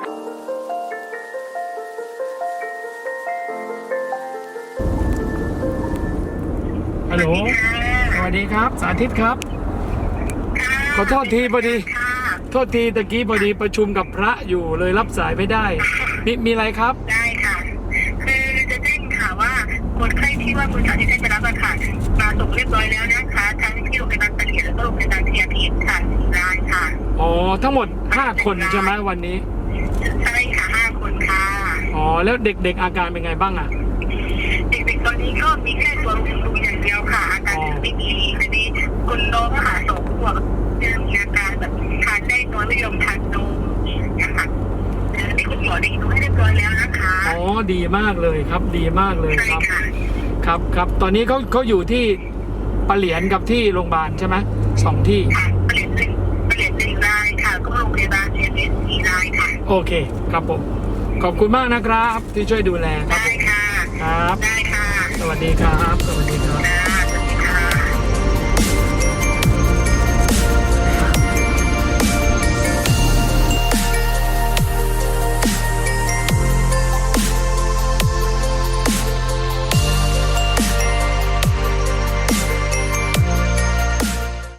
ฮัลโหล สวัสดีครับ สาธิตครับ ขอโทษทีพอดีค่ะโทษทีตะกี้พอดีประชุมกับพระอยู่เลยรับสายไม่ได้ มีมีอะไรครับ ได้ค่ะ คือจะแจ้งค่ะว่าคนไข้ที่ว่าคุณสาธิตได้ไปรับอะค่ะ มาส่งเรียบร้อยแล้วนะคะ ทั้งที่โรงพยาบาลตะเกียบแล้วก็โรงพยาบาลเทียทีค่ะสี่รายค่ะ อ๋อ ทั้งหมด 5 คนใช่ไหมวันนี้ ใช่ค่ะห้าคนค่ะ อ๋อ แล้วเด็กๆอาการเป็นไงบ้างอะ เด็กๆตอนนี้ก็มีแค่ตัวลุงลุงอย่างเดียวค่ะ อาการไม่มีทีนี้คุณน้องค่ะสองขวบเริ่มมีอาการแบบทานได้น้อยไม่ยอมทานนมอย่างเงี้ยค่ะแต่ที่คุณหมอได้ดูให้เรียบร้อยแล้วนะคะอ๋อ ดีมากเลยครับ ดีมากเลยใช่ครับ ค่ะครับครับ ตอนนี้เขาเขาอยู่ที่ปะเหลียนกับที่โรงพยาบาลใช่ไหมสองที่ ค่ะ โอเคครับผม ขอบคุณมากนะครับ ที่ช่วยดูแลครับได้ผมค่ะ ครับ ได้ค่ะ สวัสดีครับ สวัสดีครับได้